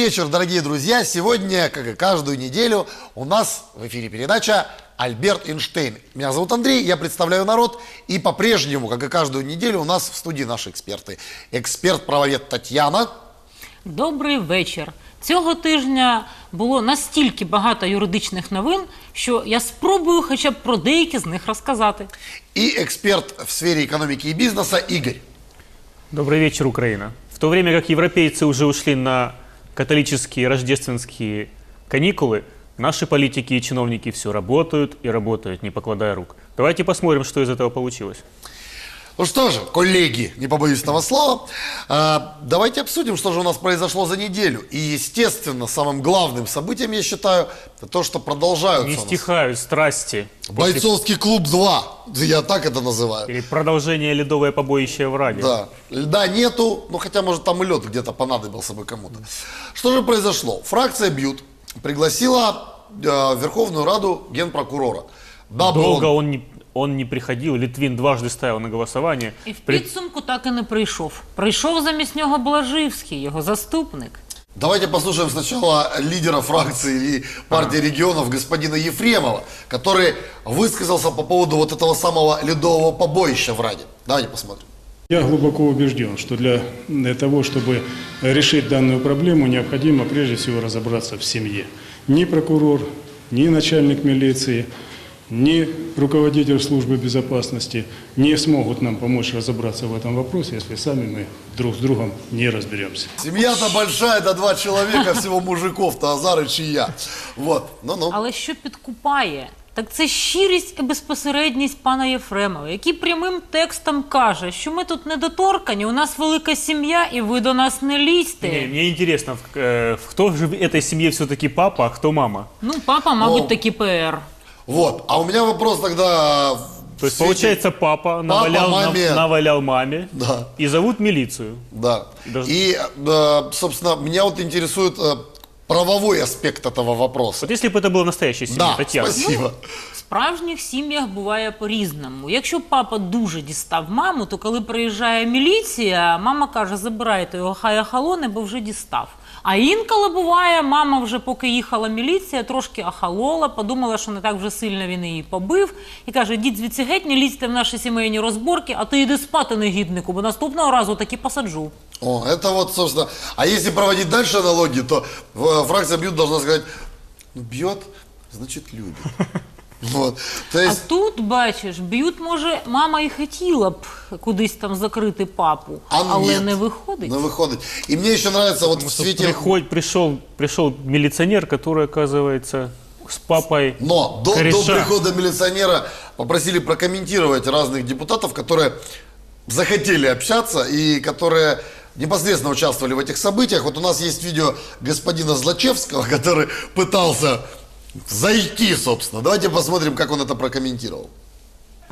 вечер, дорогие друзья. Сегодня, как и каждую неделю, у нас в эфире передача «Альберт Эйнштейн». Меня зовут Андрей, я представляю народ. И по-прежнему, как и каждую неделю, у нас в студии наши эксперты. Эксперт-правовед Татьяна. Добрий вечір. Цього тижня було настільки багато юридичних новин, що я спробую хоча б про деякі з них розказати. И эксперт в сфере экономики и бизнеса Игорь. Добрый вечер, Украина. В то время как европейцы уже ушли на католические рождественские каникулы, наши политики и чиновники все работают и работают, не покладая рук. Давайте посмотрим, что из этого получилось. Ну что же, коллеги, не побоюсь этого слова, а, давайте обсудим, что же у нас произошло за неделю. И, естественно, самым главным событием, я считаю, это то, что продолжаются Не стихают страсти. Бойцовский клуб 2, я так это называю. Или продолжение ледовое побоище в Раде. Да, льда нету, ну хотя, может, там и лед где-то понадобился бы кому-то. Что же произошло? Фракция Бьют пригласила э, Верховную Раду генпрокурора. Дабы Долго он- он не, он не приходил, Литвин дважды ставил на голосование. І в При- підсумку так і не прийшов. Прийшов замість нього Блаживський, його заступник. Давайте послушаем сначала лидера фракции или партии регионов господина Ефремова, который высказался по поводу вот этого самого ледового побоища в Раде. Давайте посмотрим. Я глубоко убежден, что для для того, чтобы решить данную проблему, необходимо прежде всего разобраться в семье. Ни прокурор, ни начальник милиции, ни руководитель службы безопасности не смогут нам помочь разобраться в этом вопросе, если сами мы друг с другом не разберемся. Семья-то большая, это два человека, всего мужиков-то, Азарыч и я. Вот, ну-ну. Але що підкупає? Так це щирість і безпосередність пана Єфремова, який прямим текстом каже, що ми тут недоторкані, у нас велика сім'я, і ви до нас не лізьте. Не, мне интересно, в- э, кто же в этой семье все-таки папа, а кто мама? Ну, папа, мабуть, Ну, таки ПР. Вот, а у меня вопрос тогда... То есть, получается, папа навалял, нав- маме. навалял маме Да. и зовут милицию. Да. Даже- И, э, собственно, меня вот интересует э, правовой аспект этого вопроса. Вот если бы это была настоящая семья, Да, Татьяна. спасибо. В справжніх сім'ях буває по-різному. Якщо папа дуже дістав маму, то коли приїжджає міліція, мама каже, забирайте його, хай охолоне, бо вже дістав. А інколи буває, мама вже поки їхала міліція, трошки охолола, подумала, що не так вже сильно він її побив, і каже: дід звідси геть, не лізьте в наші сімейні розборки, а ти йди спати негіднику, бо наступного разу таки посаджу. О, это вот, собственно... А если проводить дальше аналогии, то э, фракция бьет должна сказать, ну, бьет, значит, любит. Вот. То А тут, бачиш, б'ють, може, мама і хотіла б кудись там закрити папу, а але нет. не виходить. Не выходит. И мне еще нравится вот в свете... Приходь, пришел, пришел милиционер, который, оказывается, с папой Но до, до прихода милиционера попросили прокомментировать разных депутатов, которые захотели общаться и которые непосредственно участвовали в этих событиях. Вот у нас есть видео господина Злачевского, который пытался зайти, собственно. Давайте посмотрим, как он это прокомментировал.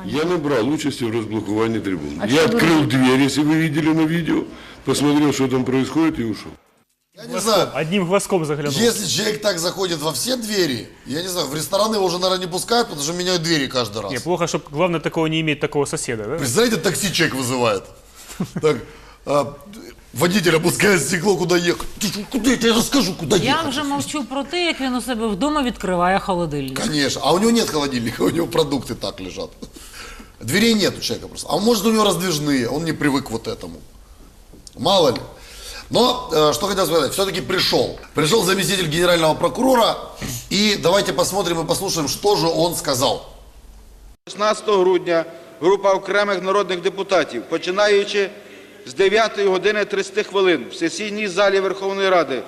Я не брал участи в разблоковании трибун. я открыл дверь, если вы видели на видео, посмотрел, что там происходит и ушел. Я не знаю, Одним глазком заглянул. если человек так заходит во все двери, я не знаю, в рестораны его уже, наверное, не пускают, потому что меняют двери каждый раз. Не, плохо, что главное такого не иметь такого соседа, да? Представляете, такси человек вызывает. Так, а, водитель опускает стекло, куда ехать. Ты что, Куда я тебе расскажу, куда Я ехать? вже мовчу про те, як він у себе вдома відкриває холодильник. Конечно. А у него нет холодильника, у него продукты так лежат. Дверей нет у человека просто. А может у него раздвижные, он не привык к вот этому. Мало ли. Но, э, что хотел сказать, все-таки пришел. Пришел заместитель генерального прокурора. И давайте посмотрим и послушаем, что же он сказал. 16 грудня група окремих народних депутатів, починаючи з 9 години 30 хвилин в сесійній залі Верховної Ради,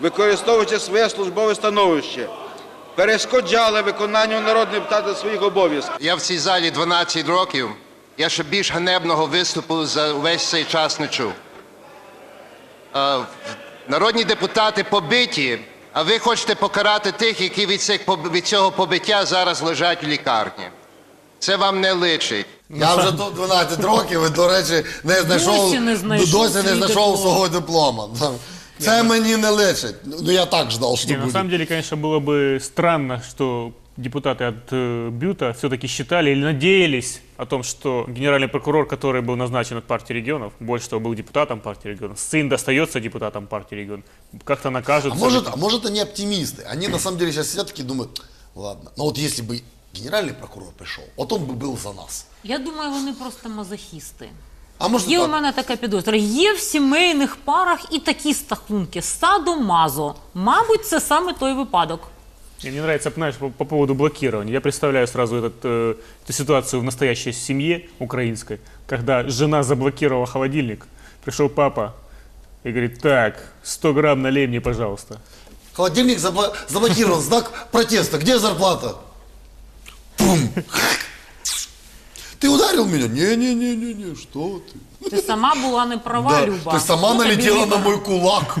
використовуючи своє службове становище, перешкоджали виконанню народних депутатів своїх обов'язків. Я в цій залі 12 років. Я ще більш ганебного виступу за весь цей час не чув. Народні депутати побиті, а ви хочете покарати тих, які від цього побиття зараз лежать в лікарні. Це вам не личить. Я вже тут 12 років і, до речі, не знайшов, Досі не знайшов досі не свій знайшов диплом. свого диплома. Це мені не личить. Ну я так ждав, що Не, на буде. самом деле, конечно, было бы странно, что депутаты от э, Бюта все-таки считали или надеялись о том, что генеральный прокурор, который был назначен от партии регионов, больше того, был депутатом партии регионов, сын достается депутатам партии регионов, как-то накажут. А может, а может они оптимисты? Они на самом деле сейчас сидят такие думают, ладно, но вот если бы генеральный прокурор пришел, вот он бы был за нас. Я думаю, вони просто мазохісти. А может Є у так? мене така підозра. Є в сімейних парах і такі стахунки. Садо мазо. Мабуть, це саме той випадок. Мне нравится, знаешь, по, по поводу блокирования. Я представляю сразу этот, э, эту ситуацию в настоящей семье украинской, когда жена заблокировала холодильник, пришел папа и говорит, так, 100 грамм налей мне, пожалуйста. Холодильник забла- заблокирован, знак протеста. Где зарплата? Пум. Ты ударил меня? Не-не-не-не-не, что ты? Ти сама була не права, Да, Люба. ты сама Ну, тобі налетела на відомо. мой кулак.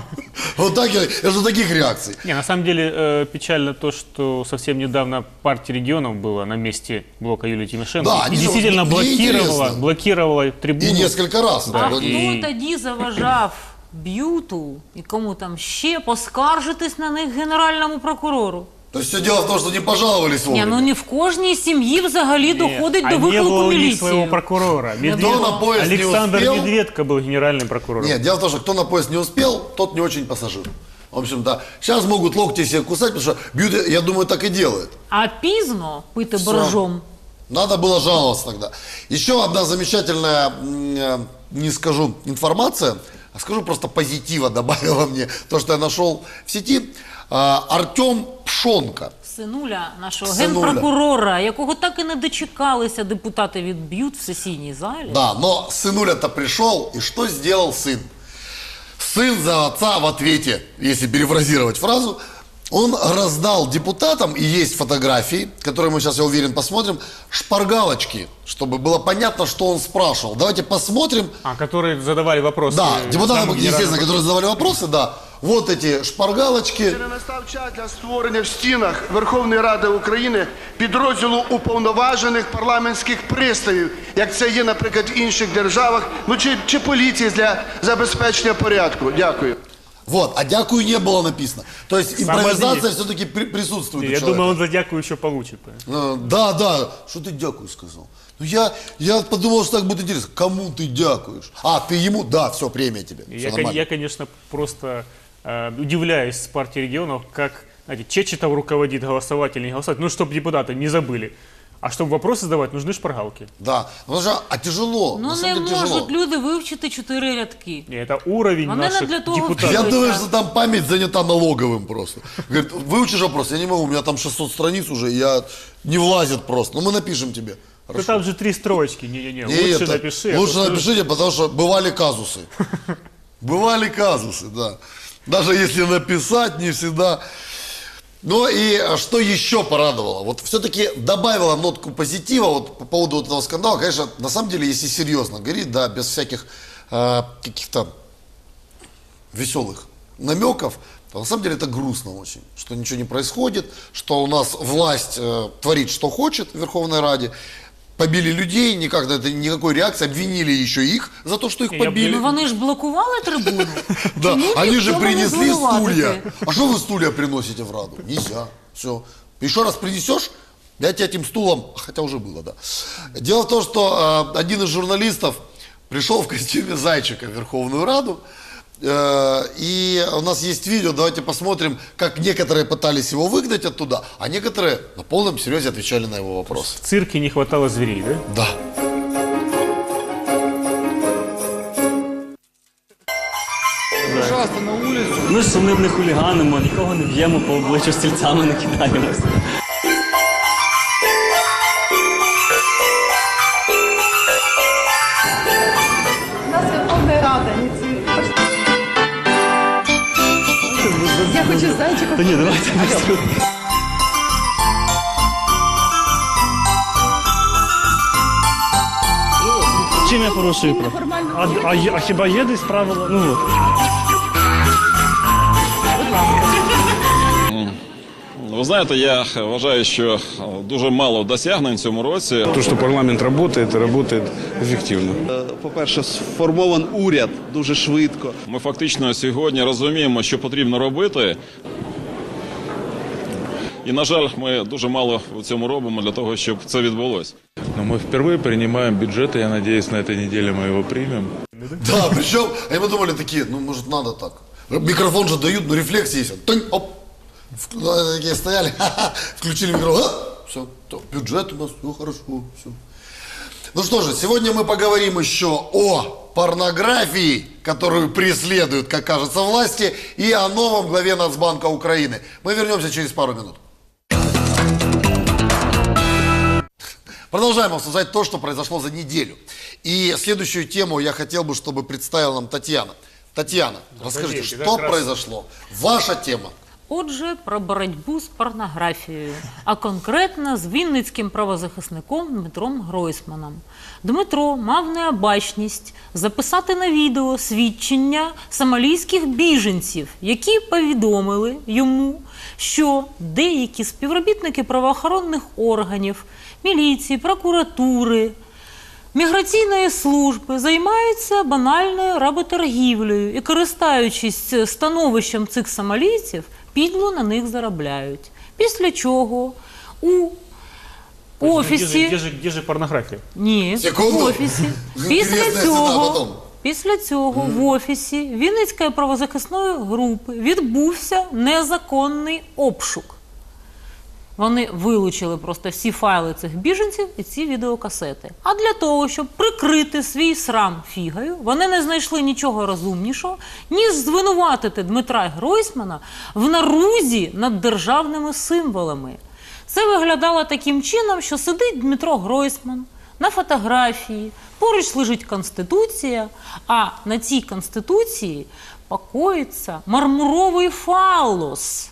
Вот так я, я жду таких реакций. Не, на самом деле э, печально то, что совсем недавно партия регионов была на месте блока Юлии Тимошенко Да, и они- действительно мне блокировала, интересно. блокировала трибуну. И несколько раз. А Вот. хто І- тоді заважав б'юту і кому там ще поскаржитись на них генеральному прокурору? То есть все дело в том, что не пожаловались Ні, вовремя. ну не в кожній сім'ї взагалі доходить а до не было виклику у них міліції. своего прокурора. Медвед- Кто на поезд не Александр успел? Медведко был генеральным прокурором. Нет, дело в том, что кто на поезд не успел, тот не очень пассажир. В общем-то, сейчас могут локти себе кусать, потому что бьют, я думаю, так и делают. А пізно пити Все. боржом. Надо было жаловаться тогда. Еще одна замечательная, м, э, не скажу информация, а скажу просто позитива добавила мне то, что я нашел в сети. А, Артем Пшонка. Синуля нашого Синуля. генпрокурора, якого так і не дочекалися депутати від б'ют в сесійній залі. Да, но сынуля-то пришел, и что сделал сын? Сын за отца в ответе, если перефразировать фразу, он раздал депутатам, и есть фотографии, которые мы сейчас, я уверен, посмотрим, шпаргалочки, чтобы было понятно, что он спрашивал. Давайте посмотрим. А, которые задавали вопросы. Да, э, депутаты, самому естественно, генеральному которые задавали вопросы, да. Вот эти шпаргалочки. Чи не настав час для створення в стінах Верховної Ради України підрозділу уповноважених парламентських приставів, як це є, наприклад, в інших державах, ну чи, чи поліції для забезпечення порядку? Дякую. Вот, а дякую не было написано. То есть импровизация все-таки присутствует у Я человека. думаю, он за дяку еще получит. Э, Да, да, что ты дякую сказал? Ну я, я подумал, что так будет интересно. Кому ты дякуешь? А, ты ему? Да, все, премия тебе. И Всё Я, нормально. я, конечно, просто э, удивляюсь с партии регионов, как знаете, Чечетов руководит голосовать или не голосовать, ну, чтобы депутаты не забыли. А чтобы вопросы задавать, нужны шпаргалки. Да, потому что, а тяжело, Ну не самом деле тяжело. можуть люди вивчити чотири рядки. И это уровень Вони не наших для того депутатов. Я думаю, что там память занята налоговым просто. Говорит, выучишь вопрос, я не могу, у меня там 600 страниц уже, я не влазит просто. Ну мы напишем тебе. Да Хорошо. там же три строчки. Не-не-не, лучше это, напиши. а Лучше то напишите, потому что бывали казусы. Бывали казусы, да. Даже если написать, не всегда. Ну и а, что еще порадовало? Вот все-таки добавила нотку позитива вот по поводу вот этого скандала. Конечно, на самом деле, если серьезно говорить, да, без всяких э, каких-то веселых намеков, то на самом деле это грустно очень, что ничего не происходит, что у нас власть э, творит, что хочет в Верховной Раде, побили людей, никак на это никакой реакции, обвинили еще их за то, что их Я побили. Ну вони ж блокували трибуну. Да, они же принесли стулья. А что вы стулья приносите в Раду? Нельзя. Все. Еще раз принесешь, я тебя этим стулом, хотя уже было, да. Дело в том, что э, один из журналистов пришел в костюме зайчика в Верховную Раду, и у нас есть видео, давайте посмотрим, как некоторые пытались его выгнать оттуда, а некоторые на полном серьезе отвечали на его вопросы. В цирке не хватало зверей, да? Да. Ми ж сумним не хуліганимо, нікого не б'ємо по обличчю стільцями не кидаємося. У нас Верховна Рада ініціює. Я хочу з зайчиком. Та ні, давайте без цього. Чим я порушую право? Формально. А, а, є- а хіба є десь правила? Ну, от. Ви знаєте, я вважаю, що дуже мало досягнень в цьому році. То, что парламент работает, и работает эффективно. По-перше, сформований уряд дуже швидко. Ми фактично сьогодні розуміємо, що потрібно робити. І, на жаль, ми дуже мало в цьому робимо для того, щоб це відбулося. Но мы впервые принимаем бюджет, и я надеюсь, на этой неделе мы его примем. Да, причем, а мы думали такие, ну, может, надо так. Микрофон же дают, ну, рефлекс есть. Тынь, оп. Ну, Такие стояли, включили микрофон, все, бюджет у нас, все хорошо, все. Ну что же, сегодня мы поговорим еще о порнографии, которую преследуют, как кажется, власти, и о новом главе Нацбанка Украины. Мы вернемся через пару минут. Продолжаем обсуждать то, что произошло за неделю. И следующую тему я хотел бы, чтобы представила нам Татьяна. Татьяна, расскажите, вечер, что произошло? Ваша тема. Отже, про боротьбу з порнографією, а конкретно з вінницьким правозахисником Дмитром Гройсманом. Дмитро мав необачність записати на відео свідчення сомалійських біженців, які повідомили йому, що деякі співробітники правоохоронних органів, міліції, прокуратури, Міграційної служби займаються банальною работоргівлею і, користуючись становищем цих сомалійців, підло на них заробляють. Після чого у офісі Де ж, де ж порнографія? ні, Секунду. в офісі. Після цього, після цього в офісі Вінницької правозахисної групи відбувся незаконний обшук. Вони вилучили просто всі файли цих біженців і ці відеокасети. А для того, щоб прикрити свій срам фігою, вони не знайшли нічого розумнішого, ніж звинуватити Дмитра Гройсмана в нарузі над державними символами. Це виглядало таким чином, що сидить Дмитро Гройсман на фотографії, поруч лежить Конституція, а на цій Конституції покоїться мармуровий фалос.